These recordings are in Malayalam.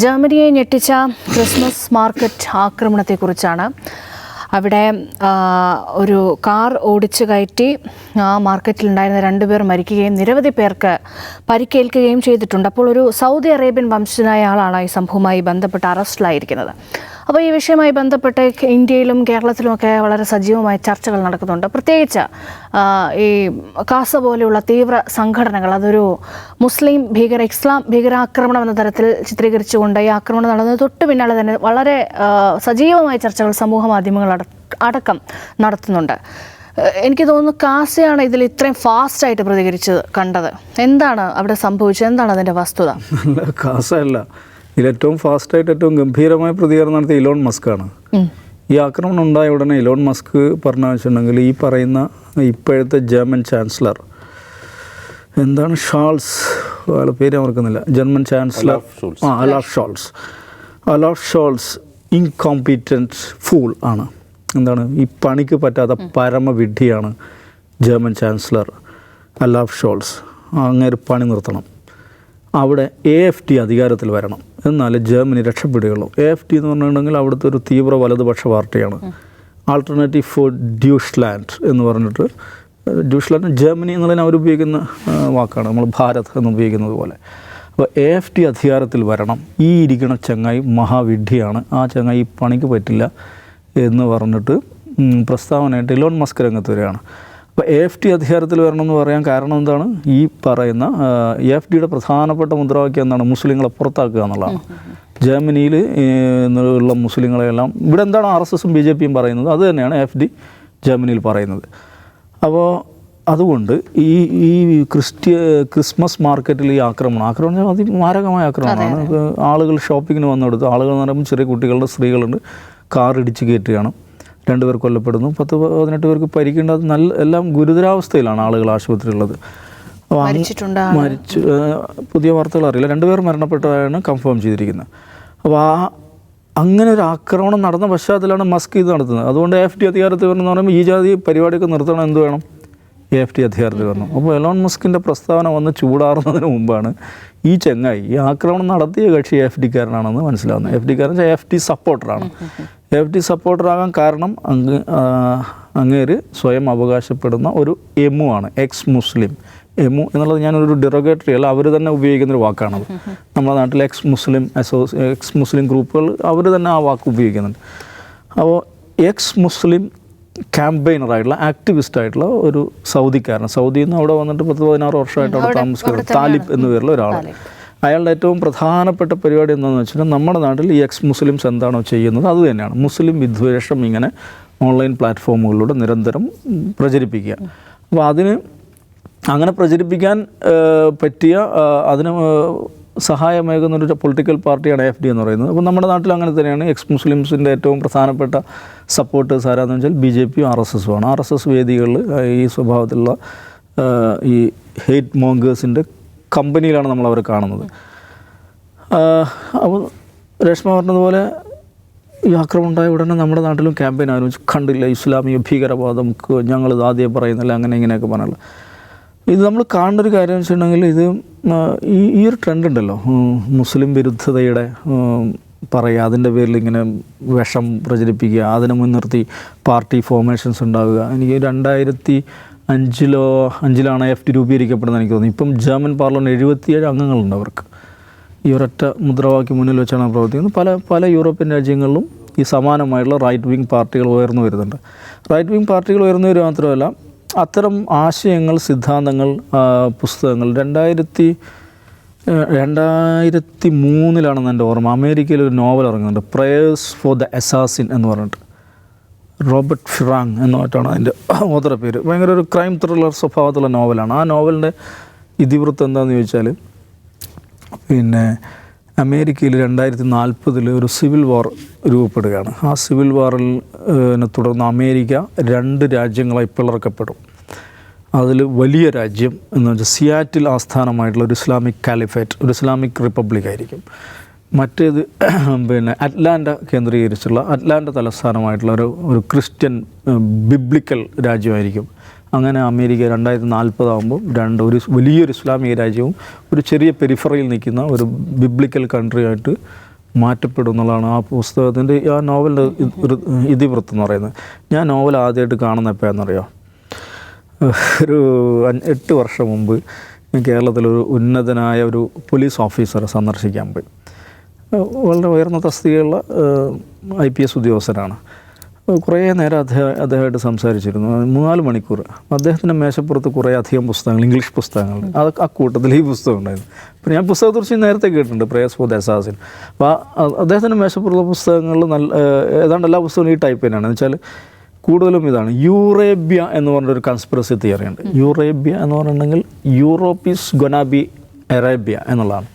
ജർമ്മനിയെ ഞെട്ടിച്ച ക്രിസ്മസ് മാർക്കറ്റ് ആക്രമണത്തെക്കുറിച്ചാണ്. അവിടെ ഒരു കാർ ഓടിച്ചു കയറ്റി ആ മാർക്കറ്റിലുണ്ടായിരുന്ന രണ്ടുപേർ മരിക്കുകയും നിരവധി പേർക്ക് പരിക്കേൽക്കുകയും ചെയ്തിട്ടുണ്ട്. അപ്പോൾ ഒരു സൗദി അറേബ്യൻ വംശജനായ ആളാണ് ഈ സംഭവവുമായി ബന്ധപ്പെട്ട് അറസ്റ്റിലായിരിക്കുന്നത്. അപ്പോൾ ഈ വിഷയവുമായി ബന്ധപ്പെട്ട് ഇന്ത്യയിലും കേരളത്തിലുമൊക്കെ വളരെ സജീവമായ ചർച്ചകൾ നടക്കുന്നുണ്ട്. പ്രത്യേകിച്ച് ഈ കാസ പോലെയുള്ള തീവ്ര സംഘടനകൾ അതൊരു മുസ്ലിം ഭീകര ഇസ്ലാം ഭീകരാക്രമണം എന്ന തരത്തിൽ ചിത്രീകരിച്ചുകൊണ്ട് ഈ ആക്രമണം നടന്നത് തൊട്ട് പിന്നാലെ തന്നെ വളരെ സജീവമായ ചർച്ചകൾ സമൂഹ മാധ്യമങ്ങൾ അടക്കം നടത്തുന്നുണ്ട്. എനിക്ക് തോന്നുന്നു കാസയാണ് ഇതിൽ ഇത്രയും ഫാസ്റ്റായിട്ട് പ്രതികരിച്ചത് കണ്ടത്. എന്താണ് അവിടെ സംഭവിച്ചത്? എന്താണ് അതിന്റെ വസ്തുത? കാസ അല്ല ഏറ്റവും ഫാസ്റ്റായിട്ട് ഏറ്റവും ഗംഭീരമായ പ്രതികരണം നടത്തിയ ഇലോൺ മസ്കാണ് ആണ്. ഈ ആക്രമണം ഉണ്ടായ ഉടനെ ഇലോൺ മസ്ക് പറഞ്ഞ വെച്ചിട്ടുണ്ടെങ്കിൽ ഈ പറയുന്ന ഇപ്പോഴത്തെ ജർമ്മൻ ചാൻസലർ എന്താണ് ഷാൾസ്? അയാളുടെ പേര് ഞാൻ ഓർക്കുന്നില്ല. ജർമ്മൻ ചാൻസലർ ആ Olaf Scholz. Olaf Scholz incompetent fool ആണ്. എന്താണ്? ഈ പണിക്ക് പറ്റാത്ത പരമവിഡ്ഢിയാണ് ജർമ്മൻ ചാൻസലർ അലാഫ് ഷോൾസ്. അങ്ങേര് പണി നിർത്തണം. അവിടെ എ എഫ് ടി അധികാരത്തിൽ വരണം. എന്നാലേ ജർമ്മനി രക്ഷപ്പെടുകയുള്ളൂ. എ എഫ് ടി എന്ന് പറഞ്ഞിട്ടുണ്ടെങ്കിൽ അവിടുത്തെ ഒരു തീവ്ര വലതുപക്ഷ പാർട്ടിയാണ്. ആൾട്ടർനേറ്റീവ് ഫോർ ഡ്യൂഷ്ലാൻഡ് എന്ന് പറഞ്ഞിട്ട് ഡ്യൂഷ്ലാൻഡ് ജർമ്മനി എന്നുള്ളതിന് അവരുപയോഗിക്കുന്ന വാക്കാണ്. നമ്മൾ ഭാരത് എന്ന് ഉപയോഗിക്കുന്നത് പോലെ. അപ്പോൾ എ എഫ് ടി അധികാരത്തിൽ വരണം. ഈ ഇരിക്കുന്ന ചങ്ങായി മഹാവിഡ്ഢിയാണ്. ആ ചങ്ങായി പണിക്ക് പറ്റില്ല എന്ന് പറഞ്ഞിട്ട് പ്രസ്താവനയായിട്ട് ഇലോൺ മസ്ക് രംഗത്ത് വരികയാണ്. അപ്പോൾ എ എഫ് ടി അധികാരത്തിൽ വരണമെന്ന് പറയാൻ കാരണം എന്താണ്? ഈ പറയുന്ന എഫ് ഡിയുടെ പ്രധാനപ്പെട്ട മുദ്രാവാക്യം എന്താണ്? മുസ്ലിങ്ങളെ പുറത്താക്കുക എന്നുള്ളതാണ്. ജർമ്മനിയിൽ ഉള്ള മുസ്ലിങ്ങളെല്ലാം ഇവിടെ എന്താണ് ആർ എസ് എസും ബി ജെ പിയും പറയുന്നത്? അത് തന്നെയാണ് എഫ് ഡി ജർമ്മനിയിൽ പറയുന്നത്. അപ്പോൾ അതുകൊണ്ട് ഈ ഈ ക്രിസ്ത്യ ക്രിസ്മസ് മാർക്കറ്റിൽ ഈ ആക്രമണം ആക്രമണം അതിമാരകമായ ആക്രമണമാണ്. ആളുകൾ ഷോപ്പിങ്ങിന് വന്നെടുത്ത്. ആളുകൾ എന്ന് പറയുമ്പോൾ ചെറിയ കുട്ടികളുടെ സ്ത്രീകളുണ്ട്. കാർ ഇടിച്ച് കയറ്റുകയാണ്. രണ്ടുപേർ കൊല്ലപ്പെടുന്നു. പത്ത് പതിനെട്ട് പേർക്ക് പരിക്കേണ്ടത് നല്ല എല്ലാം ഗുരുതരാവസ്ഥയിലാണ് ആളുകൾ മരിച്ചിട്ടുണ്ട് മരിച്ചു പുതിയ വാർത്തകൾ അറിയില്ല. രണ്ടുപേർ മരണപ്പെട്ടതാണ് കൺഫേം ചെയ്തിരിക്കുന്നത്. അപ്പോൾ ആ അങ്ങനെ ഒരു ആക്രമണം നടന്ന പശ്ചാത്തലമാണ് മസ്ക് ഇത് നടത്തുന്നത്. അതുകൊണ്ട് എഫ് ടി അധികാരത്തിൽ വരണമെന്ന് പറയുമ്പോൾ ഈ ജാതി പരിപാടിയൊക്കെ നിർത്തണം. എന്ത് വേണം? എഫ് ടി അധികാരത്തിൽ വരണം. അപ്പോൾ എലോൺ മസ്കിന്റെ പ്രസ്താവന വന്ന് ചൂടാറുന്നതിന് മുമ്പാണ് ഈ ചെങ്ങായി ഈ ആക്രമണം നടത്തിയ കക്ഷി എഫ് ഡിക്കാരനാണെന്ന് മനസ്സിലാവുന്നത്. എഫ് ഡിക്കാരൻ എഫ് ടി സപ്പോർട്ടറാണ്. എഫ് ഡി സപ്പോർട്ടറാകാൻ കാരണം അങ്ങ് അങ്ങേര് സ്വയം അവകാശപ്പെടുന്ന ഒരു എമു ആണ് എക്സ് മുസ്ലിം എമു എന്നുള്ളത് ഞാനൊരു ഡെറോഗേറ്ററി അല്ല അവർ തന്നെ ഉപയോഗിക്കുന്ന ഒരു വാക്കാണത് നമ്മുടെ നാട്ടിൽ എക്സ് മുസ്ലിം അസോസി എക്സ് മുസ്ലിം ഗ്രൂപ്പുകൾ അവർ തന്നെ ആ വാക്ക് ഉപയോഗിക്കുന്നുണ്ട്. അപ്പോൾ എക്സ് മുസ്ലിം ക്യാമ്പയിനറായിട്ടുള്ള ആക്ടിവിസ്റ്റ് ആയിട്ടുള്ള ഒരു സൗദിക്കാരൻ സൗദിയിൽ നിന്ന് അവിടെ വന്നിട്ട് പത്ത് പതിനാറ് വർഷമായിട്ട് അവിടെ താമസിക്കുന്നത് താലിബ് എന്ന പേരുള്ള ഒരാൾ അയാളുടെ ഏറ്റവും പ്രധാനപ്പെട്ട പരിപാടി എന്താണെന്ന് വെച്ചാൽ നമ്മുടെ നാട്ടിൽ ഈ എക്സ് മുസ്ലിംസ് എന്താണോ ചെയ്യുന്നത് അത് തന്നെയാണ്. മുസ്ലിം വിദ്വേഷം ഇങ്ങനെ ഓൺലൈൻ പ്ലാറ്റ്ഫോമുകളിലൂടെ നിരന്തരം പ്രചരിപ്പിക്കുക. അപ്പോൾ അതിന് അങ്ങനെ പ്രചരിപ്പിക്കാൻ പറ്റിയ അതിന് സഹായമേകുന്ന ഒരു പൊളിറ്റിക്കൽ പാർട്ടിയാണ് എഫ് ഡി എന്ന് പറയുന്നത്. അപ്പോൾ നമ്മുടെ നാട്ടിൽ അങ്ങനെ തന്നെയാണ് എക്സ് മുസ്ലിംസിന്റെ ഏറ്റവും പ്രധാനപ്പെട്ട സപ്പോർട്ടേഴ്സ് ആരാന്ന് വെച്ചാൽ ബി ജെ പിയും ആർ എസ് എസും ആണ്. ആർ എസ് എസ് വേദികളിൽ ഈ സ്വഭാവത്തിലുള്ള ഈ ഹെയ്റ്റ് മോങ്കേഴ്സിന്റെ കമ്പനിയിലാണ് നമ്മൾ അവർ കാണുന്നത് അപ്പോൾ രേഷ്മ പറഞ്ഞതുപോലെ ഈ ആക്രമണം ഉണ്ടായ ഉടനെ നമ്മുടെ നാട്ടിലും ക്യാമ്പയിൻ ആരംഭിച്ചു. കണ്ടില്ല ഇസ്ലാമിക ഭീകരവാദം ഞങ്ങൾ ഇത് ആദ്യം പറയുന്നില്ല അങ്ങനെ ഇങ്ങനെയൊക്കെ പറഞ്ഞല്ലോ ഇത് നമ്മൾ കാണേണ്ട ഒരു കാര്യം വെച്ചിട്ടുണ്ടെങ്കിൽ ഇത് ഈ ഈ ഒരു ട്രെൻഡ് ഉണ്ടല്ലോ. മുസ്ലിം വിരുദ്ധതയുടെ പറയുക അതിന്റെ പേരിൽ ഇങ്ങനെ വിഷം പ്രചരിപ്പിക്കുക അതിനെ മുൻനിർത്തി പാർട്ടി ഫോർമേഷൻസ് ഉണ്ടാവുക. എനിക്ക് രണ്ടായിരത്തി അഞ്ചിലോ അഞ്ചിലാണ് എഫ് ടി രൂപീകരിക്കപ്പെടുന്നത് എനിക്ക് തോന്നുന്നു. ഇപ്പം ജർമ്മൻ പാർലമെന്റ് എഴുപത്തിയേഴ് അംഗങ്ങളുണ്ട് അവർക്ക്. ഈ ഒരൊറ്റ മുദ്രാവാക്യം മുന്നിൽ വെച്ചാണ് പ്രവർത്തിക്കുന്നത്. പല പല യൂറോപ്യൻ രാജ്യങ്ങളിലും ഈ സമാനമായിട്ടുള്ള റൈറ്റ് വിങ് പാർട്ടികൾ ഉയർന്നു വരുന്നുണ്ട്. റൈറ്റ് വിങ് പാർട്ടികൾ ഉയർന്നു വരിക മാത്രമല്ല അത്തരം ആശയങ്ങൾ സിദ്ധാന്തങ്ങൾ പുസ്തകങ്ങൾ രണ്ടായിരത്തി രണ്ടായിരത്തി മൂന്നിലാണെന്ന് എന്റെ ഓർമ്മ. അമേരിക്കയിൽ ഒരു നോവൽ ഇറങ്ങുന്നുണ്ട്. പ്രേയേഴ്സ് ഫോർ ദ അസാസിൻ എന്ന് പറഞ്ഞിട്ട്. റോബർട്ട് ഫിറാങ് എന്ന് പറഞ്ഞിട്ടാണ് അതിന്റെ ഓതറ പേര്. ഭയങ്കര ഒരു ക്രൈം ത്രില്ലർ സ്വഭാവത്തിലുള്ള നോവലാണ് ആ നോവലിന്റെ ഇതിവൃത്തം എന്താണെന്ന് ചോദിച്ചാൽ പിന്നെ അമേരിക്കയിൽ രണ്ടായിരത്തി നാൽപ്പതിൽ ഒരു സിവിൽ വാർ രൂപപ്പെടുകയാണ്. ആ സിവിൽ വാറിൽ തുടർന്ന് അമേരിക്ക രണ്ട് രാജ്യങ്ങളായി പിളർക്കപ്പെടും. അതിൽ വലിയ രാജ്യം എന്ന് വെച്ചാൽ സിയാറ്റിൽ ആസ്ഥാനമായിട്ടുള്ള ഒരു ഇസ്ലാമിക് കാലിഫേറ്റ് ഒരു ഇസ്ലാമിക് റിപ്പബ്ലിക് ആയിരിക്കും. മറ്റേത് പിന്നെ അറ്റ്ലാന്റ കേന്ദ്രീകരിച്ചുള്ള അറ്റ്ലാന്റ തലസ്ഥാനമായിട്ടുള്ള ഒരു ഒരു ക്രിസ്ത്യൻ ബിബ്ലിക്കൽ രാജ്യമായിരിക്കും. അങ്ങനെ അമേരിക്ക രണ്ടായിരത്തി നാൽപ്പതാകുമ്പോൾ രണ്ട് ഒരു വലിയൊരു ഇസ്ലാമിക രാജ്യവും ഒരു ചെറിയ പെരിഫറയിൽ നിൽക്കുന്ന ഒരു ബിബ്ലിക്കൽ കൺട്രി ആയിട്ട് മാറ്റപ്പെടും എന്നുള്ളതാണ് ആ പുസ്തകത്തിന്റെ ആ നോവലിന്റെ ഇതിവൃത്തം എന്ന് പറയുന്നത്. ഞാൻ നോവൽ ആദ്യമായിട്ട് കാണുന്ന എപ്പോഴാണെന്നറിയോ? ഒരു എട്ട് വർഷം മുമ്പ് കേരളത്തിലൊരു ഉന്നതനായ ഒരു പോലീസ് ഓഫീസറെ സന്ദർശിക്കാൻ പോയി. വളരെ ഉയർന്ന തസ്തികയുള്ള ഐ പി എസ് ഉദ്യോഗസ്ഥനാണ്. കുറേ നേരം അദ്ദേഹം അദ്ദേഹമായിട്ട് സംസാരിച്ചിരുന്നു. മൂന്നാൽ മണിക്കൂർ. അദ്ദേഹത്തിന്റെ മേശപ്പുറത്ത് കുറേ അധികം പുസ്തകങ്ങൾ ഇംഗ്ലീഷ് പുസ്തകങ്ങൾ. അത് ആ കൂട്ടത്തിൽ ഈ പുസ്തകം ഉണ്ടായിരുന്നു. അപ്പോൾ ഞാൻ പുസ്തകത്തെക്കുറിച്ച് നേരത്തെ കേട്ടിട്ടുണ്ട് പ്രേയസ് ഫോർ ദസാസിൻ അപ്പോൾ അദ്ദേഹത്തിന്റെ മേശപ്പുറത്തുള്ള പുസ്തകങ്ങളിൽ നല്ല ഏതാണ്ട് എല്ലാ പുസ്തകങ്ങളും ഈ ടൈപ്പ് തന്നെയാണ്. എന്ന് വെച്ചാൽ കൂടുതലും ഇതാണ് യൂറേബ്യ എന്ന് പറഞ്ഞൊരു കൺസ്പിറസി തിയറി ഉണ്ട്. യൂറേബ്യ എന്ന് പറഞ്ഞിട്ടുണ്ടെങ്കിൽ Europe is gonna be Arabia എന്നുള്ളതാണ്.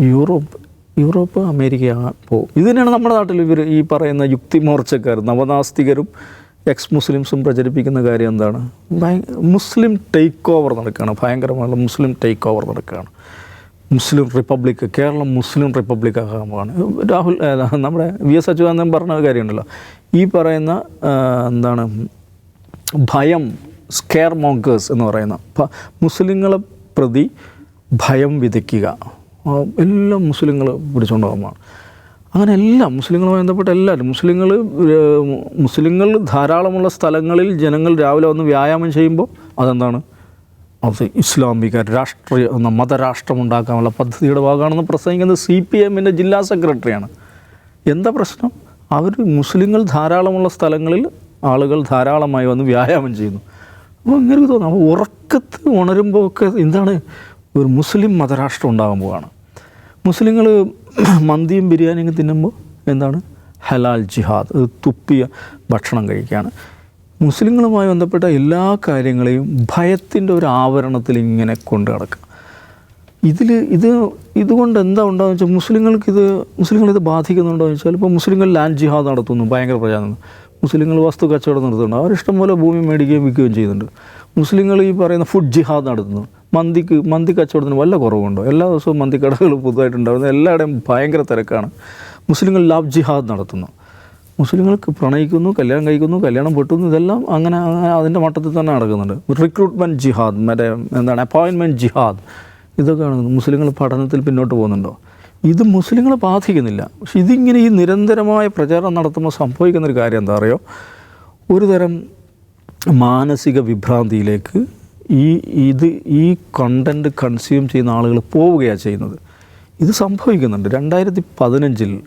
യൂറോപ്പ് യൂറോപ്പ് അമേരിക്ക പോകും ഇതിനാണ് നമ്മുടെ നാട്ടിൽ ഇവർ ഈ പറയുന്ന യുക്തിമോർച്ചക്കാർ നവനാസ്തികരും എക്സ് മുസ്ലിംസും പ്രചരിപ്പിക്കുന്ന കാര്യം എന്താണ്? മുസ്ലിം ടേക്ക് ഓവർ നടക്കുകയാണ്. ഭയങ്കരമായുള്ള മുസ്ലിം ടേക്ക് ഓവർ നടക്കുകയാണ്. മുസ്ലിം റിപ്പബ്ലിക് കേരളം മുസ്ലിം റിപ്പബ്ലിക് ആകാമാണ് രാഹുൽ നമ്മുടെ വി എസ് അച്യുതാനന്ദൻ പറഞ്ഞ കാര്യമുണ്ടല്ലോ. ഈ പറയുന്ന എന്താണ് ഭയം സ്കെയർ മോങ്കേഴ്സ് എന്ന് പറയുന്ന മുസ്ലിങ്ങളെ പ്രതി ഭയം വിതയ്ക്കുക. എല്ലാം മുസ്ലിങ്ങൾ പിടിച്ചുകൊണ്ട് പോകുന്നതാണ് അങ്ങനെ എല്ലാം മുസ്ലിങ്ങളുമായി ബന്ധപ്പെട്ട എല്ലാവരും മുസ്ലിങ്ങൾ മുസ്ലിങ്ങൾ ധാരാളമുള്ള സ്ഥലങ്ങളിൽ ജനങ്ങൾ രാവിലെ വന്ന് വ്യായാമം ചെയ്യുമ്പോൾ അതെന്താണ്? അത് ഇസ്ലാമിക രാഷ്ട്രീയ മതരാഷ്ട്രം ഉണ്ടാക്കാനുള്ള പദ്ധതിയുടെ ഭാഗമാണെന്ന് പ്രസംഗിക്കുന്നത് സി പി എമ്മിന്റെ ജില്ലാ സെക്രട്ടറിയാണ്. എന്താ പ്രശ്നം? അവർ മുസ്ലിങ്ങൾ ധാരാളമുള്ള സ്ഥലങ്ങളിൽ ആളുകൾ ധാരാളമായി വന്ന് വ്യായാമം ചെയ്യുന്നു. അപ്പോൾ ഇങ്ങനെ തോന്നുന്നു അപ്പോൾ ഉറക്കത്ത് ഉണരുമ്പോൾ ഒക്കെ എന്താണ്? ഒരു മുസ്ലിം മതരാഷ്ട്രം ഉണ്ടാകുമ്പോഴാണ് മുസ്ലിങ്ങൾ മന്തിയും ബിരിയാണിയും തിന്നുമ്പോൾ എന്താണ്? ഹലാൽ ജിഹാദ് തുപ്പിയ ഭക്ഷണം കഴിക്കുകയാണ് മുസ്ലിങ്ങളുമായി ബന്ധപ്പെട്ട എല്ലാ കാര്യങ്ങളെയും ഭയത്തിന്റെ ഒരു ആവരണത്തിൽ ഇങ്ങനെ കൊണ്ടു കിടക്കുക ഇതിൽ ഇത് ഇതുകൊണ്ട് എന്താ ഉണ്ടാകുന്ന വെച്ചാൽ മുസ്ലിങ്ങൾക്ക് ഇത് മുസ്ലിങ്ങൾ ഇത് ബാധിക്കുന്നുണ്ടോ എന്ന് വെച്ചാൽ ഇപ്പോൾ മുസ്ലിങ്ങൾ ലാൻഡ് ജിഹാദ് നടത്തുന്നു ഭയങ്കര പ്രചാരണം. മുസ്ലിങ്ങൾ വസ്തു കച്ചവടം നടത്തുന്നുണ്ട്. അവരിഷ്ടം ഇഷ്ടംപോലെ ഭൂമി മേടിക്കുകയും വിൽക്കുകയും ചെയ്യുന്നുണ്ട്. മുസ്ലിങ്ങൾ ഈ പറയുന്ന ഫുഡ് ജിഹാദ് നടത്തുന്നു. മന്തിക്ക് മന്തി കച്ചവടത്തിന് വല്ല കുറവുണ്ടോ? എല്ലാ ദിവസവും മന്തി കടകൾ പുതുതായിട്ടുണ്ടാകുന്നു എല്ലായിടെയും ഭയങ്കര തിരക്കാണ്. മുസ്ലിങ്ങൾ ലാബ് ജിഹാദ് നടത്തുന്നു. മുസ്ലിങ്ങൾക്ക് പ്രണയിക്കുന്നു കല്യാണം കഴിക്കുന്നു കല്യാണം പൊട്ടുന്നു ഇതെല്ലാം അങ്ങനെ അതിന്റെ മട്ടത്തിൽ തന്നെ നടക്കുന്നുണ്ട്. റിക്രൂട്ട്മെന്റ് ജിഹാദ് മറ്റേ എന്താണ് അപ്പോയിൻമെന്റ് ജിഹാദ് ഇതൊക്കെ നടക്കുന്നു മുസ്ലിങ്ങൾ പഠനത്തിൽ പിന്നോട്ട് പോകുന്നുണ്ടോ? ഇത് മുസ്ലിങ്ങളെ ബാധിക്കുന്നില്ല. പക്ഷെ ഇതിങ്ങനെ ഈ നിരന്തരമായ പ്രചാരണം നടത്തുമ്പോൾ സംഭവിക്കുന്നൊരു കാര്യം എന്താ അറിയോ? ഒരു തരം മാനസിക വിഭ്രാന്തിയിലേക്ക് ഈ ഇത് ഈ കണ്ടന്റ് കൺസ്യൂം ചെയ്യുന്ന ആളുകൾ പോവുകയാണ് ചെയ്യുന്നത്. ഇത് സംഭവിക്കുന്നുണ്ട്. രണ്ടായിരത്തി പതിനഞ്ചിൽ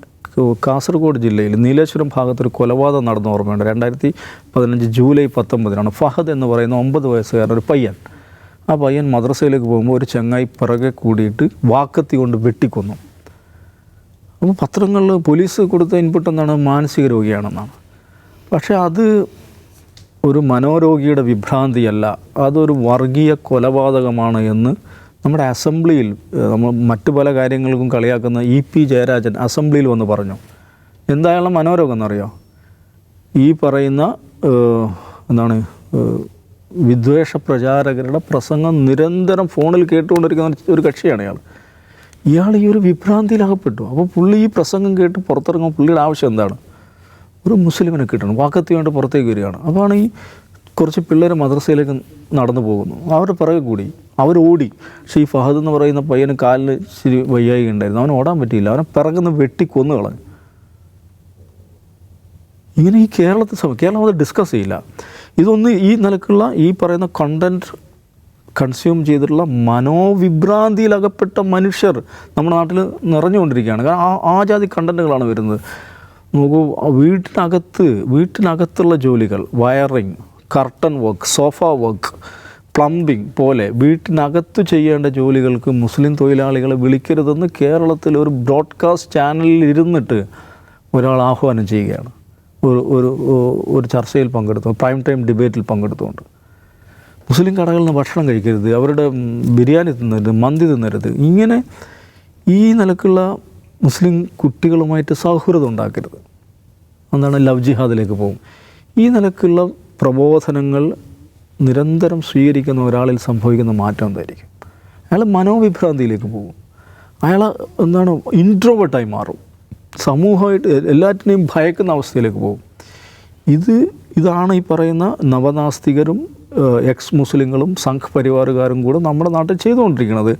കാസർഗോഡ് ജില്ലയിൽ നീലേശ്വരം ഭാഗത്തൊരു കൊലപാതകം നടന്ന ഓർമ്മയുണ്ട്. രണ്ടായിരത്തി പതിനഞ്ച് ജൂലൈ പത്തൊമ്പതിനാണ് ഫഹദ് എന്ന് പറയുന്ന ഒമ്പത് വയസ്സുകാരൻ ഒരു പയ്യൻ. ആ പയ്യൻ മദ്രസയിലേക്ക് പോകുമ്പോൾ ഒരു ചങ്ങായി പിറകെ കൂടിയിട്ട് വാക്കത്തി കൊണ്ട് വെട്ടിക്കൊന്നു. അപ്പോൾ പത്രങ്ങളിൽ പോലീസ് കൊടുത്ത ഇൻപുട്ട് എന്താണ്? മാനസിക രോഗിയാണെന്നാണ്. പക്ഷേ അത് ഒരു മനോരോഗിയുടെ വിഭ്രാന്തിയല്ല അതൊരു വർഗീയ കൊലപാതകമാണ് എന്ന് നമ്മുടെ അസംബ്ലിയിൽ നമ്മൾ മറ്റു പല കാര്യങ്ങൾക്കും കളിയാക്കുന്ന ഇ പി ജയരാജൻ അസംബ്ലിയിൽ വന്ന് പറഞ്ഞു. എന്തായാലും മനോരോഗം എന്നറിയോ? ഈ പറയുന്ന എന്താണ് വിദ്വേഷ പ്രചാരകരുടെ പ്രസംഗം നിരന്തരം ഫോണിൽ കേട്ടുകൊണ്ടിരിക്കുന്ന ഒരു കക്ഷിയാണ് ഇയാൾ. ഇയാൾ ഈ ഒരു വിഭ്രാന്തിയിൽ അകപ്പെട്ടു അപ്പോൾ പുള്ളി ഈ പ്രസംഗം കേട്ട് പുറത്തിറങ്ങുമ്പോൾ പുള്ളിയുടെ ആവശ്യം എന്താണ്? ഒരു മുസ്ലിമിനെ കിട്ടണം വാക്കത്തി വേണ്ട പുറത്തേക്ക് വരികയാണ്. അപ്പോഴാണ് ഈ കുറച്ച് പിള്ളേർ മദ്രസയിലേക്ക് നടന്നു പോകുന്നു. അവരുടെ പിറകെ കൂടി അവർ ഓടി. പക്ഷേ ഈ ഫഹദ് എന്ന് പറയുന്ന പയ്യന് കാലിൽ ശരി വയ്യായി ഉണ്ടായിരുന്നു. അവന് ഓടാൻ പറ്റിയില്ല. അവനെ പിറകുന്ന് വെട്ടി കൊന്നു കളഞ്ഞു. ഇങ്ങനെ ഈ കേരളത്തെ കേരളം അത് ഡിസ്കസ് ചെയ്യില്ല. ഇതൊന്ന് ഈ നിലക്കുള്ള ഈ പറയുന്ന കണ്ടന്റ് കൺസ്യൂം ചെയ്തിട്ടുള്ള മനോവിഭ്രാന്തിയിലകപ്പെട്ട മനുഷ്യർ നമ്മുടെ നാട്ടിൽ നിറഞ്ഞുകൊണ്ടിരിക്കുകയാണ്. കാരണം ആ ആ ജാതി കണ്ടന്റുകളാണ് വരുന്നത്. നോക്കൂ ആ വീട്ടിനകത്ത് വീട്ടിനകത്തുള്ള ജോലികൾ wiring curtain work sofa work plumbing പോലെ വീട്ടിനകത്ത് ചെയ്യേണ്ട ജോലികൾക്ക് മുസ്ലിം തൊഴിലാളികളെ വിളിക്കരുതെന്ന് കേരളത്തിൽ ഒരു ബ്രോഡ്കാസ്റ്റ് ചാനലിൽ ഇരുന്നിട്ട് ഒരാൾ ആഹ്വാനം ചെയ്യുകയാണ്. ഒരു ഒരു ഒരു ചർച്ചയിൽ പങ്കെടുത്തു പ്രൈം ടൈം ഡിബേറ്റിൽ പങ്കെടുത്തുകൊണ്ട് മുസ്ലിം കടകളിൽ നിന്ന് ഭക്ഷണം കഴിക്കരുത് അവരുടെ ബിരിയാണി തിന്നരുത് മന്തി തിന്നരുത്. ഇങ്ങനെ ഈ നിലക്കുള്ള മുസ്ലിം കുട്ടികളുമായിട്ട് സൗഹൃദം ഉണ്ടാക്കരുത്. എന്താണ് ലവ് ജിഹാദിലേക്ക് പോകും. ഈ നിലക്കുള്ള പ്രബോധനങ്ങൾ നിരന്തരം സ്വീകരിക്കുന്ന ഒരാളിൽ സംഭവിക്കുന്ന മാറ്റം എന്തായിരിക്കും? അയാൾ മനോവിഭ്രാന്തിയിലേക്ക് പോകും. അയാൾ എന്താണ് ഇൻട്രോവേർട്ടായി മാറും. സമൂഹമായിട്ട് എല്ലാറ്റിനെയും ഭയക്കുന്ന അവസ്ഥയിലേക്ക് പോകും. ഇത് ഇതാണ് ഈ പറയുന്ന നവനാസ്തികരും എക്സ് മുസ്ലിങ്ങളും സംഘ് പരിവാറുകാരും കൂടെ നമ്മുടെ നാട്ടിൽ ചെയ്തുകൊണ്ടിരിക്കുന്നത്.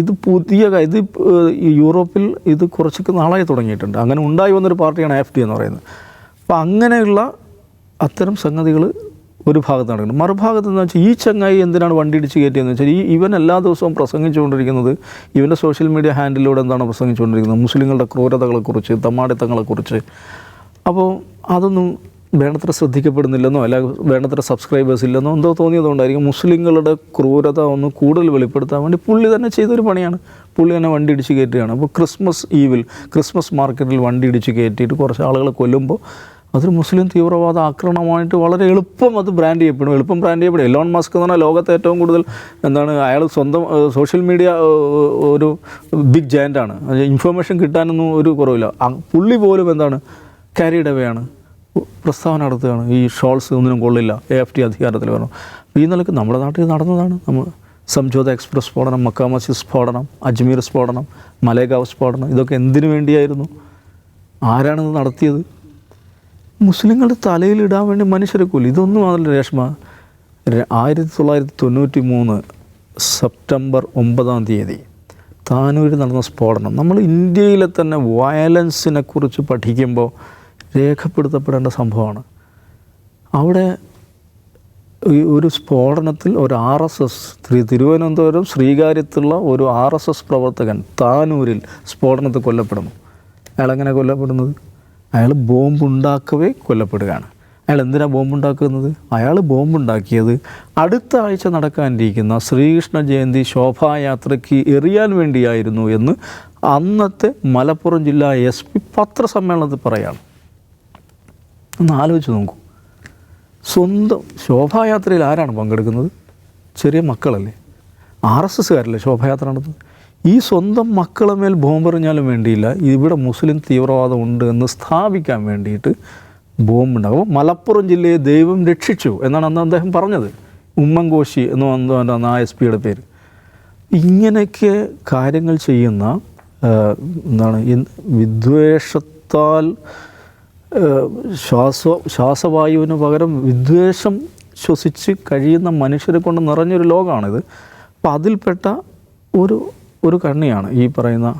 ഇത് പുതിയ ഇത് യൂറോപ്പിൽ ഇത് കുറച്ചൊക്കെ നാളായി തുടങ്ങിയിട്ടുണ്ട്. അങ്ങനെ ഉണ്ടായി വന്നൊരു പാർട്ടിയാണ് എഫ് ഡി എന്ന് പറയുന്നത്. അപ്പോൾ അങ്ങനെയുള്ള അത്തരം സംഗതികൾ ഒരു ഭാഗത്ത് നടക്കുന്നത് മറുഭാഗത്ത് എന്ന് വെച്ചാൽ ഈ ചങ്ങായി എന്തിനാണ് വണ്ടി ഇടിച്ച് കയറ്റിയെന്ന് വെച്ചാൽ ഈ ഇവൻ എല്ലാ ദിവസവും പ്രസംഗിച്ചുകൊണ്ടിരിക്കുന്നത് ഇവന്റെ സോഷ്യൽ മീഡിയ ഹാൻഡിലൂടെ എന്താണ് പ്രസംഗിച്ചുകൊണ്ടിരിക്കുന്നത്? മുസ്ലിങ്ങളുടെ ക്രൂരതകളെക്കുറിച്ച് തമ്മാടിത്തങ്ങളെക്കുറിച്ച്. അപ്പോൾ അതൊന്നും വേണ്ടത്ര ശ്രദ്ധിക്കപ്പെടുന്നില്ലെന്നോ അല്ല വേണ്ടത്ര സബ്സ്ക്രൈബേഴ്സ് ഇല്ലെന്നോ എന്തോ തോന്നിയതുകൊണ്ടായിരിക്കും മുസ്ലിങ്ങളുടെ ക്രൂരത ഒന്ന് കൂടുതൽ വെളിപ്പെടുത്താൻ വേണ്ടി പുള്ളി തന്നെ ചെയ്തൊരു പണിയാണ്. പുള്ളി തന്നെ വണ്ടി ഇടിച്ച് കയറ്റുകയാണ്. അപ്പോൾ ക്രിസ്മസ് ഈവിൽ ക്രിസ്മസ് മാർക്കറ്റിൽ വണ്ടി ഇടിച്ച് കയറ്റിയിട്ട് കുറച്ച് ആളുകളെ കൊല്ലുമ്പോൾ അതൊരു മുസ്ലിം തീവ്രവാദ ആക്രമണമായിട്ട് വളരെ എളുപ്പം അത് ബ്രാൻഡ് ചെയ്യപ്പെടും എളുപ്പം ബ്രാൻഡ് ചെയ്യപ്പെടും എലോൺ മസ്ക് എന്ന് പറഞ്ഞാൽ ലോകത്തെ ഏറ്റവും കൂടുതൽ എന്താണ് അയാൾ സ്വന്തം സോഷ്യൽ മീഡിയ ഒരു ബിഗ് ജയന്റാണ് ഇൻഫർമേഷൻ കിട്ടാനൊന്നും ഒരു കുറവില്ല. പുള്ളി പോലും എന്താണ് ക്യാരിയുടെ ആണ്. പ്രസ്താവന നടത്തുകയാണ്. ഈ ഷോൾസ് ഒന്നിനും കൊള്ളില്ല. എ എഫ് ടി അധികാരത്തിൽ വരണം. ഈ നിലയ്ക്ക് നമ്മുടെ നാട്ടിൽ നടന്നതാണ്. നമ്മൾ സംജോത എക്സ്പ്രസ് സ്ഫോടനം മക്കാമസി സ്ഫോടനം അജ്മീർ സ്ഫോടനം മലേഗാവ് സ്ഫോടനം ഇതൊക്കെ എന്തിനു വേണ്ടിയായിരുന്നു? ആരാണിത് നടത്തിയത്? മുസ്ലിങ്ങളുടെ തലയിലിടാൻ വേണ്ടി മനുഷ്യരെ കൊല്ലി. ഇതൊന്നും അതല്ല രേഷ്മ. ആയിരത്തി തൊള്ളായിരത്തി തൊണ്ണൂറ്റി മൂന്ന് സെപ്റ്റംബർ ഒമ്പതാം തീയതി താനൂരിൽ നടന്ന സ്ഫോടനം. നമ്മൾ ഇന്ത്യയിലെ തന്നെ വയലൻസിനെ കുറിച്ച് പഠിക്കുമ്പോൾ രേഖപ്പെടുത്തപ്പെടേണ്ട സംഭവമാണ്. അവിടെ ഒരു സ്ഫോടനത്തിൽ ഒരു R S S Shri Thiruvananthapuram ശ്രീകാര്യത്തുള്ള ഒരു ആർ എസ് എസ് പ്രവർത്തകൻ താനൂരിൽ സ്ഫോടനത്തിൽ കൊല്ലപ്പെടുന്നു. അയാൾ എങ്ങനെ കൊല്ലപ്പെടുന്നത്? അയാൾ ബോംബുണ്ടാക്കവേ കൊല്ലപ്പെടുകയാണ്. അയാൾ എന്തിനാണ് ബോംബുണ്ടാക്കുന്നത്? അയാൾ ബോംബുണ്ടാക്കിയത് അടുത്ത ആഴ്ച നടക്കാനിരിക്കുന്ന ശ്രീകൃഷ്ണ ജയന്തി ശോഭായാത്രയ്ക്ക് എറിയാൻ വേണ്ടിയായിരുന്നു എന്ന് അന്നത്തെ മലപ്പുറം ജില്ലാ എസ് പി പത്രസമ്മേളനത്തിൽ പറയാണ്. ഒന്ന് ആലോചിച്ച് നോക്കൂ. സ്വന്തം ശോഭായാത്രയിൽ ആരാണ് പങ്കെടുക്കുന്നത്? ചെറിയ മക്കളല്ലേ? ആർ എസ് എസ്സുകാരല്ലേ ശോഭായാത്ര നടത്തുന്നത് ഈ സ്വന്തം മക്കളെ മേൽ ബോംബെറിഞ്ഞാലും വേണ്ടിയില്ല. ഇവിടെ മുസ്ലിം തീവ്രവാദം ഉണ്ട് എന്ന് സ്ഥാപിക്കാൻ വേണ്ടിയിട്ട് ബോംബുണ്ടാകും മലപ്പുറം ജില്ലയെ ദൈവം രക്ഷിച്ചു എന്നാണ് അന്ന് അദ്ദേഹം പറഞ്ഞത്. ഉമ്മൻകോശി എന്ന് വന്നു ആ എസ് പിയുടെ പേര്. ഇങ്ങനെയൊക്കെ കാര്യങ്ങൾ ചെയ്യുന്ന എന്താണ് വിദ്വേഷത്താൽ ശ്വാസ ശ്വാസവായുവിന് പകരം വിദ്വേഷം ശ്വസിച്ച് കഴിയുന്ന മനുഷ്യരെ കൊണ്ട് നിറഞ്ഞൊരു ലോകമാണിത്. അപ്പം അതിൽപ്പെട്ട ഒരു ഒരു കണ്ണിയാണ് ഈ പറയുന്ന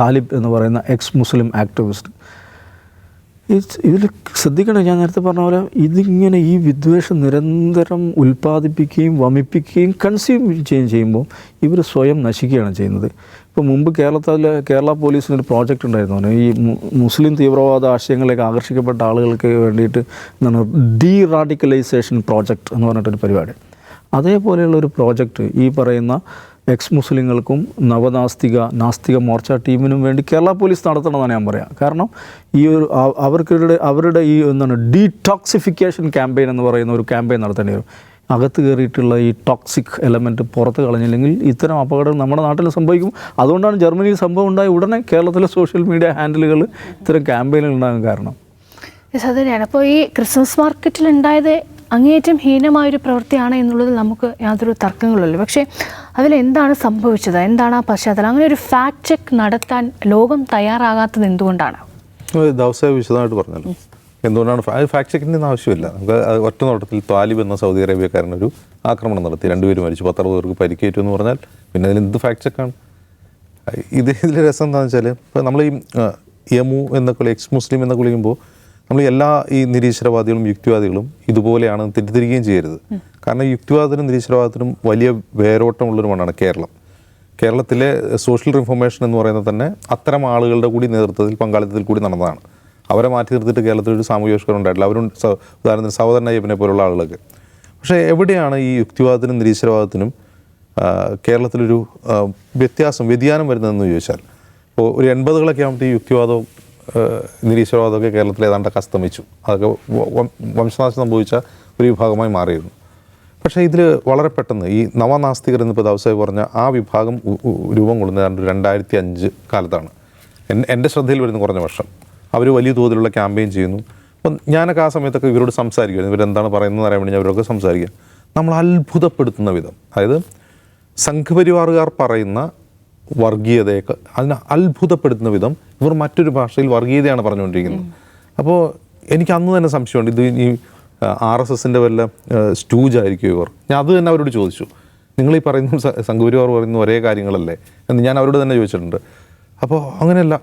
താലിബ് എന്ന് പറയുന്ന എക്സ് മുസ്ലിം ആക്ടിവിസ്റ്റ് ഇതിൽ ശ്രദ്ധിക്കണം. ഞാൻ നേരത്തെ പറഞ്ഞ പോലെ ഇതിങ്ങനെ ഈ വിദ്വേഷം നിരന്തരം ഉൽപ്പാദിപ്പിക്കുകയും വമിപ്പിക്കുകയും കൺസ്യൂം ചെയ്യുകയും ചെയ്യുമ്പോൾ ഇവർ സ്വയം നശിക്കുകയാണ് ചെയ്യുന്നത്. ഇപ്പോൾ മുമ്പ് കേരളത്തിൽ കേരള പോലീസിനൊരു പ്രോജക്റ്റ് ഉണ്ടായിരുന്നു. ഈ മുസ്ലിം തീവ്രവാദ ആശയങ്ങളിലേക്ക് ആകർഷിക്കപ്പെട്ട ആളുകൾക്ക് വേണ്ടിയിട്ട് എന്താണ് ഡീ റാഡിക്കലൈസേഷൻ പ്രോജക്റ്റ് എന്ന് പറഞ്ഞിട്ടൊരു പരിപാടി. അതേപോലെയുള്ള ഒരു പ്രോജക്റ്റ് ഈ പറയുന്ന എക്സ് മുസ്ലിങ്ങൾക്കും നവനാസ്തിക നാസ്തിക മോർച്ച ടീമിനും വേണ്ടി കേരള പോലീസ് നടത്തണമെന്നാണ് ഞാൻ പറയാം. കാരണം ഈ ഒരു അവർക്കിടെ അവരുടെ ഈ എന്താണ് ഡീടോക്സിഫിക്കേഷൻ ക്യാമ്പയിൻ എന്ന് പറയുന്ന ഒരു ക്യാമ്പയിൻ നടത്തേണ്ടി വരും. അകത്ത് കയറിയിട്ടുള്ള ഈ ടോക്സിക് എലമെന്റ് പുറത്ത് കളഞ്ഞില്ലെങ്കിൽ ഇത്തരം അപകടം നമ്മുടെ നാട്ടിൽ സംഭവിക്കും. അതുകൊണ്ടാണ് ജർമ്മനിയിൽ സംഭവം ഉണ്ടായ ഉടനെ കേരളത്തിലെ സോഷ്യൽ മീഡിയ ഹാൻഡിലുകൾ ഇത്തരം ക്യാമ്പയിനുകൾ ഉണ്ടാകാൻ കാരണം. അത് തന്നെയാണ് അപ്പോൾ ഈ ക്രിസ്മസ് മാർക്കറ്റിൽ ഉണ്ടായത് അങ്ങേയറ്റം ഹീനമായൊരു പ്രവൃത്തിയാണ് എന്നുള്ളതിൽ നമുക്ക് യാതൊരു തർക്കങ്ങളില്ല പക്ഷേ അതിൽ എന്താണ് സംഭവിച്ചത്? എന്താണ് ആ പശ്ചാത്തലം? അങ്ങനെ ഒരു ഫാക്ട് ചെക്ക് നടത്താൻ ലോകം തയ്യാറാകാത്തത് എന്തുകൊണ്ടാണ്? വിശദമായിട്ട് പറഞ്ഞല്ലോ. എന്തുകൊണ്ടാണ് ഫാക്ട് ചെക്കിന്റെ ആവശ്യമില്ല. നമുക്ക് ഒറ്റ നോട്ടത്തിൽ താലിബ് എന്ന സൗദി അറേബ്യക്കാരനൊരു ആക്രമണം നടത്തി. രണ്ടുപേരും മരിച്ചു. പത്തറുപത് പേർക്ക് പരിക്കേറ്റു എന്ന് പറഞ്ഞാൽ പിന്നെ അതിൽ എന്ത് ഫാക്ട് ചെക്കാണ് ഇത് ഇതിൽ രസം എന്താണെന്ന് വെച്ചാൽ ഇപ്പോൾ നമ്മൾ ഈ യമു എന്നൊക്കെ എക്സ് മുസ്ലിം എന്നൊക്കെ വിളിക്കുമ്പോൾ നമ്മൾ എല്ലാ ഈ നിരീശ്വരവാദികളും യുക്തിവാദികളും ഇതുപോലെയാണ് തെറ്റിദ്ധരിക്കുകയും ചെയ്യരുത്. കാരണം യുക്തിവാദത്തിനും നിരീശ്വരവാദത്തിനും വലിയ വേരോട്ടമുള്ളൊരു മണ്ണാണ് കേരളം. കേരളത്തിലെ സോഷ്യൽ റിഫോർമേഷൻ എന്ന് പറയുന്നത് തന്നെ അത്തരം ആളുകളുടെ കൂടി നേതൃത്വത്തിൽ പങ്കാളിത്തത്തിൽ കൂടി നടന്നതാണ്. അവരെ മാറ്റി നിർത്തിയിട്ട് കേരളത്തിൽ ഒരു സാമൂഹ്യ പരിഷ്കരണം ഉണ്ടായിട്ടില്ല. അവരും ഉദാഹരണത്തിന് സഹോദരൻ അയ്യപ്പനെ പോലുള്ള ആളുകളൊക്കെ. പക്ഷേ എവിടെയാണ് ഈ യുക്തിവാദത്തിനും നിരീശ്വരവാദത്തിനും കേരളത്തിലൊരു വ്യത്യാസം വ്യതിയാനം വരുന്നതെന്ന് ചോദിച്ചാൽ ഇപ്പോൾ ഒരു എൺപതുകളൊക്കെ ആകുമ്പോൾ ഈ യുക്തിവാദവും നിരീശ്വരവാദമൊക്കെ കേരളത്തിൽ ഏതാണ്ടൊക്കെ അസ്തമിച്ചു അതൊക്കെ വംശനാശം സംഭവിച്ച ഒരു വിഭാഗമായി മാറിയിരുന്നു. പക്ഷേ ഇതിൽ വളരെ പെട്ടെന്ന് ഈ നവനാസ്തികർ എന്നിപ്പോൾ ദൗസായി പറഞ്ഞ ആ വിഭാഗം രൂപം കൊള്ളുന്നത് ഏതാണ്ട് രണ്ടായിരത്തി അഞ്ച് കാലത്താണ്. എൻ- എന്റെ ശ്രദ്ധയിൽ വരുന്ന കുറഞ്ഞ വർഷം. അവർ വലിയ തോതിലുള്ള ക്യാമ്പയിൻ ചെയ്യുന്നു. അപ്പം ഞാനൊക്കെ ആ സമയത്തൊക്കെ ഇവരോട് സംസാരിക്കുമായിരുന്നു ഇവരെന്താണ് പറയുന്നത് അറിയാൻ വേണ്ടി അവരൊക്കെ സംസാരിക്കുക. നമ്മൾ അത്ഭുതപ്പെടുത്തുന്ന വിധം. അതായത് സംഘപരിവാറുകാർ പറയുന്ന വർഗീയതയൊക്കെ അതിനെ അത്ഭുതപ്പെടുത്തുന്ന വിധം ഇവർ മറ്റൊരു ഭാഷയിൽ വർഗീയതയാണ് പറഞ്ഞുകൊണ്ടിരിക്കുന്നത്. അപ്പോൾ എനിക്ക് അന്ന് തന്നെ സംശയമുണ്ട് ഇത് ഈ ആർ എസ് എസിന്റെ വല്ല സ്റ്റൂജായിരിക്കും ഇവർ? ഞാൻ അത് തന്നെ അവരോട് ചോദിച്ചു. നിങ്ങൾ ഈ പറയുന്ന സംഘപരിവാർ പറയുന്ന ഒരേ കാര്യങ്ങളല്ലേ എന്ന് ഞാൻ അവരോട് തന്നെ ചോദിച്ചിട്ടുണ്ട്. അപ്പോൾ അങ്ങനെയല്ല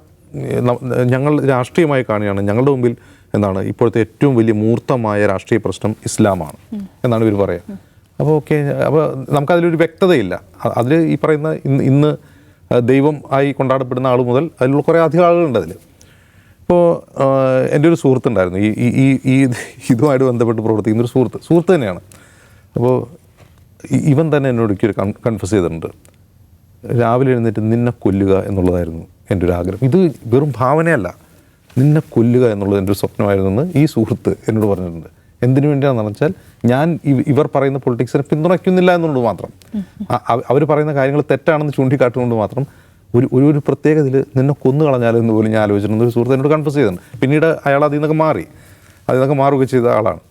ഞങ്ങൾ രാഷ്ട്രീയമായി കാണുകയാണ് ഞങ്ങളുടെ മുമ്പിൽ എന്താണ് ഇപ്പോഴത്തെ ഏറ്റവും വലിയ മൂർത്തമായ രാഷ്ട്രീയ പ്രശ്നം ഇസ്ലാമാണ് എന്നാണ് ഇവർ പറയുക. അപ്പോൾ ഓക്കെ അപ്പോൾ നമുക്കതിലൊരു വ്യക്തതയില്ല. അതിൽ ഈ പറയുന്ന ഇന്ന് ഇന്ന് ദൈവം ആയി കൊണ്ടാടപ്പെടുന്ന ആൾ മുതൽ അതിലുള്ള കുറേ അധികം ആളുകളുണ്ട് അതിൽ ഇപ്പോൾ എന്റെ ഒരു സുഹൃത്തുണ്ടായിരുന്നു. ഈ ഈ ഈ ഇതുമായിട്ട് ബന്ധപ്പെട്ട് പ്രവർത്തിക്കുന്ന ഒരു സുഹൃത്ത്. സുഹൃത്ത് തന്നെയാണ്. അപ്പോൾ ഇവൻ തന്നെ എന്നോട് ഒരു കൺഫസ് ചെയ്തിട്ടുണ്ട്. രാവിലെ എഴുന്നേറ്റ് നിന്നെ കൊല്ലുക എന്നുള്ളതായിരുന്നു എന്റെ ഒരു ആഗ്രഹം. ഇത് വെറും ഭാവനയല്ല. നിന്നെ കൊല്ലുക എന്നുള്ളത് എന്റെ ഒരു സ്വപ്നമായിരുന്നു എന്ന് ഈ സുഹൃത്ത് എന്നോട് പറഞ്ഞിട്ടുണ്ട്. എന്തിനു വേണ്ടിയാണെന്ന് വെച്ചാൽ ഞാൻ ഇവർ പറയുന്ന പൊളിറ്റിക്സിനെ പിന്തുണയ്ക്കുന്നില്ല എന്നുള്ളത് മാത്രം. അവർ പറയുന്ന കാര്യങ്ങൾ തെറ്റാണെന്ന് ചൂണ്ടിക്കാട്ടുകൊണ്ട് മാത്രം ഒരു ഒരു ഒരു പ്രത്യേക ഇതിൽ നിന്നെ കൊന്നു കളഞ്ഞാലോ എന്ന് പോലും ഞാൻ ആലോചിച്ചിട്ടുണ്ട്. ഒരു സുഹൃത്ത് എന്നോട് കൺഫ്യൂസ് ചെയ്തിട്ടുണ്ട്. പിന്നീട് അയാൾ അതിൽ നിന്നൊക്കെ മാറി. അതിൽ നിന്നൊക്കെ മാറുകയൊക്കെ ചെയ്ത ആളാണ്.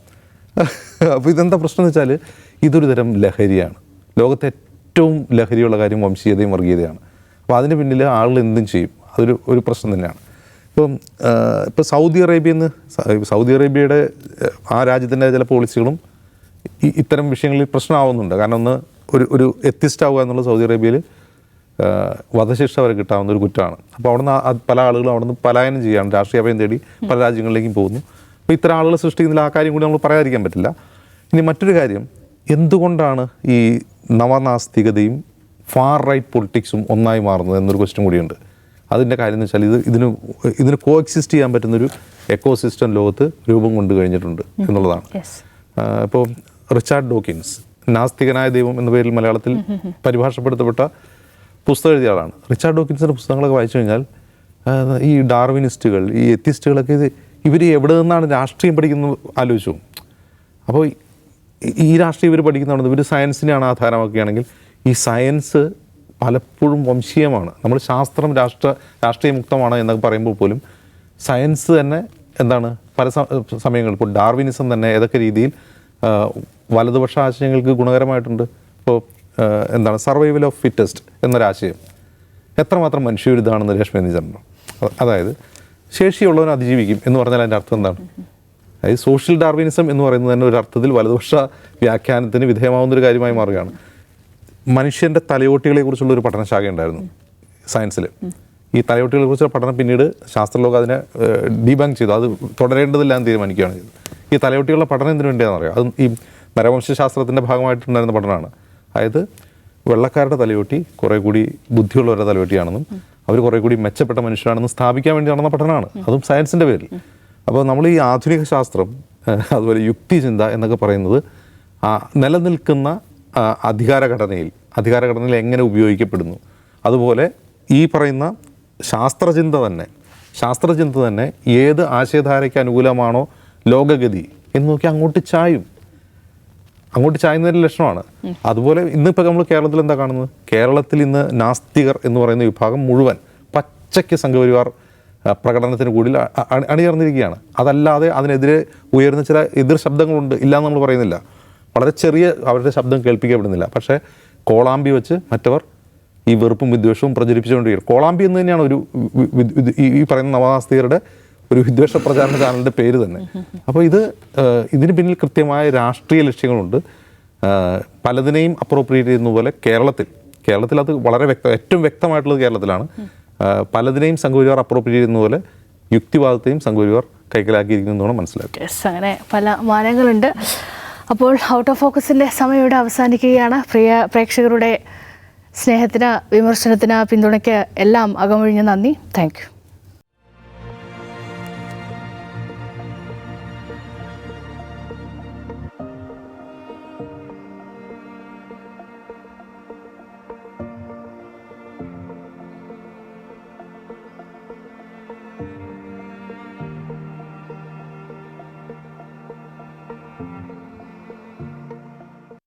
അപ്പോൾ ഇതെന്താ പ്രശ്നം എന്ന് വെച്ചാൽ ഇതൊരു തരം ലഹരിയാണ്. ലോകത്തെ ഏറ്റവും ലഹരിയുള്ള കാര്യം വംശീയതയും വർഗീയതയാണ്. അപ്പോൾ അതിന് പിന്നിൽ ആളുകൾ എന്തും ചെയ്യും. അതൊരു ഒരു പ്രശ്നം തന്നെയാണ്. ഇപ്പം ഇപ്പോൾ സൗദി അറേബ്യയിൽ നിന്ന് സൗദി അറേബ്യയുടെ ആ രാജ്യത്തിന്റെ ചില പോളിസികളും ഇത്തരം വിഷയങ്ങളിൽ പ്രശ്നമാവുന്നുണ്ട്. കാരണം ഒന്ന് ഒരു ഒരു എത്തിസ്റ്റ് ആവുക എന്നുള്ളത് സൗദി അറേബ്യയിൽ വധശിക്ഷ വരെ കിട്ടാവുന്ന ഒരു കുറ്റമാണ്. അപ്പോൾ അവിടുന്ന് പല ആളുകളും അവിടുന്ന് പലായനം ചെയ്യാണ് രാഷ്ട്രീയ അഭയം തേടി പല രാജ്യങ്ങളിലേക്കും പോകുന്നു. അപ്പോൾ ഇത്തരം ആളുകളെ സൃഷ്ടിക്കുന്നതിൽ ആ കാര്യം കൂടി നമ്മൾ പറയാതിരിക്കാൻ പറ്റില്ല. ഇനി മറ്റൊരു കാര്യം. എന്തുകൊണ്ടാണ് ഈ നവനാസ്തികതയും ഫാർ റൈറ്റ് പൊളിറ്റിക്സും ഒന്നായി മാറുന്നത് എന്നൊരു ക്വസ്റ്റ്യൻ കൂടിയുണ്ട്. അതിന്റെ കാര്യം എന്ന് വെച്ചാൽ ഇത് ഇതിന് ഇതിന് കോ എക്സിസ്റ്റ് ചെയ്യാൻ പറ്റുന്നൊരു എക്കോ സിസ്റ്റം ലോകത്ത് രൂപം കൊണ്ടു കഴിഞ്ഞിട്ടുണ്ട് എന്നുള്ളതാണ്. ഇപ്പോൾ റിച്ചാർഡ് ഡോക്കിൻസ് നാസ്തികനായ ദൈവം എന്ന പേരിൽ മലയാളത്തിൽ പരിഭാഷപ്പെടുത്തപ്പെട്ട പുസ്തകം എഴുതിയ ആളാണ്. റിച്ചാർഡ് ഡോക്കിൻസിന്റെ പുസ്തകങ്ങളൊക്കെ വായിച്ചു കഴിഞ്ഞാൽ ഈ ഡാർവിനിസ്റ്റുകൾ ഈ എത്തിസ്റ്റുകളൊക്കെ ഇത് ഇവർ എവിടെ നിന്നാണ് രാഷ്ട്രീയം പഠിക്കുന്നത് ആലോചിച്ചു. അപ്പോൾ ഈ- ഈ രാഷ്ട്രീയം ഇവർ പഠിക്കുന്നതാണ് ഇവർ സയൻസിനെയാണ് ആധാരമാക്കുകയാണെങ്കിൽ ഈ സയൻസ് പലപ്പോഴും വംശീയമാണ്. നമ്മൾ ശാസ്ത്രം രാഷ്ട്ര രാഷ്ട്രീയ മുക്തമാണ് എന്നൊക്കെ പറയുമ്പോൾ പോലും സയൻസ് തന്നെ എന്താണ്? പല സമയങ്ങളിൽ ഇപ്പോൾ ഡാർവിനിസം തന്നെ ഏതൊക്കെ രീതിയിൽ വലതുപക്ഷ ആശയങ്ങൾക്ക് ഗുണകരമായിട്ടുണ്ട്? ഇപ്പോൾ എന്താണ്? സർവൈവൽ ഓഫ് ഫിറ്റസ്റ്റ് എന്നൊരാശയം എത്രമാത്രം മനുഷ്യവിരുദ്ധമാണെന്ന് രേഷ്മ അ- അതായത് ശേഷിയുള്ളവൻ അതിജീവിക്കും എന്ന് പറഞ്ഞാൽ അതിന്റെ അർത്ഥം എന്താണ്? അതായത് സോഷ്യൽ ഡാർവിനിസം എന്ന് പറയുന്നത് തന്നെ ഒരു അർത്ഥത്തിൽ വലതുപക്ഷ വ്യാഖ്യാനത്തിന് വിധേയമാവുന്ന ഒരു കാര്യമായി മാറുകയാണ്. മനുഷ്യന്റെ തലയോട്ടികളെ കുറിച്ചുള്ള ഒരു പഠനശാഖ ഉണ്ടായിരുന്നു സയൻസിൽ ഈ തലയോട്ടികളെ കുറിച്ചുള്ള പഠനം പിന്നീട് ശാസ്ത്രലോകം അതിനെ ഡീബാങ്ക് ചെയ്തു. അത് തുടരേണ്ടതില്ല എന്ന് തീരുമാനിക്കുകയാണ് ചെയ്തത്. ഈ തലയോട്ടികളുടെ പഠനം എന്തിനു വേണ്ടിയാണെന്ന് അറിയാം. അത് ഈ നരവംശാസ്ത്രത്തിന്റെ ഭാഗമായിട്ടുണ്ടായിരുന്ന പഠനമാണ്. അതായത് വെള്ളക്കാരുടെ തലയോട്ടി കുറേ കൂടി ബുദ്ധിയുള്ളവരുടെ തലയോട്ടിയാണെന്നും അവർ കുറേ കൂടി മെച്ചപ്പെട്ട മനുഷ്യരാണെന്നും സ്ഥാപിക്കാൻ വേണ്ടി നടന്ന പഠനമാണ്. അതും സയൻസിന്റെ പേരിൽ. അപ്പോൾ നമ്മൾ ഈ ആധുനിക ശാസ്ത്രം അതുപോലെ യുക്തിചിന്ത എന്നൊക്കെ പറയുന്നത് നിലനിൽക്കുന്ന അധികാരഘടനയിൽ അധികാരഘടനയിൽ എങ്ങനെ ഉപയോഗിക്കപ്പെടുന്നു? അതുപോലെ ഈ പറയുന്ന ശാസ്ത്രചിന്ത തന്നെ ശാസ്ത്രചിന്ത തന്നെ ഏത് ആശയധാരയ്ക്ക് അനുകൂലമാണോ ലോകഗതി എന്ന് നോക്കി അങ്ങോട്ട് ചായും. അങ്ങോട്ട് ചായുന്നതിന്റെ ലക്ഷണമാണ്. അതുപോലെ ഇന്നിപ്പോൾ നമ്മൾ കേരളത്തിൽ എന്താ കാണുന്നത്? കേരളത്തിൽ ഇന്ന് നാസ്തികർ എന്ന് പറയുന്ന വിഭാഗം മുഴുവൻ പച്ചയ്ക്ക് സംഘപരിവാർ പ്രകടനത്തിന് കൂടുതൽ അണിചേർന്നിരിക്കുകയാണ്. അതല്ലാതെ അതിനെതിരെ ഉയർന്ന ചില എതിർ ശബ്ദങ്ങളുണ്ട് ഇല്ല എന്ന് നമ്മൾ പറയുന്നില്ല. വളരെ ചെറിയ അവരുടെ ശബ്ദം കേൾപ്പിക്കപ്പെടുന്നില്ല. പക്ഷേ കോളാമ്പി വെച്ച് മറ്റവർ ഈ വെറുപ്പും വിദ്വേഷവും പ്രചരിപ്പിച്ചുകൊണ്ടിരിക്കും കോളാമ്പി എന്ന് തന്നെയാണ് ഒരു ഈ പറയുന്ന നവനാസ്തികരുടെ ഒരു വിദ്വേഷ പ്രചാരണ ചാനലിന്റെ പേര് തന്നെ. അപ്പോൾ ഇത് ഇതിന് പിന്നിൽ കൃത്യമായ രാഷ്ട്രീയ ലക്ഷ്യങ്ങളുണ്ട്. പലതിനെയും അപ്രോപ്രിയേറ്റ് ചെയ്യുന്ന പോലെ കേരളത്തിൽ കേരളത്തിൽ അത് വളരെ വ്യക്തം ഏറ്റവും വ്യക്തമായിട്ടുള്ളത് കേരളത്തിലാണ്. പലതിനെയും സംഘപരിവാർ അപ്രോപ്രിയേറ്റ് ചെയ്യുന്ന പോലെ യുക്തിവാദത്തെയും സംഘപരിവാർ കൈക്കലാക്കിയിരിക്കുന്നു യെസ് അങ്ങനെ പല മാനങ്ങളുണ്ട്. അപ്പോൾ ഔട്ട് ഓഫ് ഫോക്കസിന്റെ സമയം ഇവിടെ അവസാനിക്കുകയാണ്. പ്രിയ പ്രേക്ഷകരുടെ സ്നേഹത്തിന് വിമർശനത്തിന് പിന്തുണയ്ക്ക് എല്ലാം അകമൊഴിഞ്ഞ നന്ദി. താങ്ക്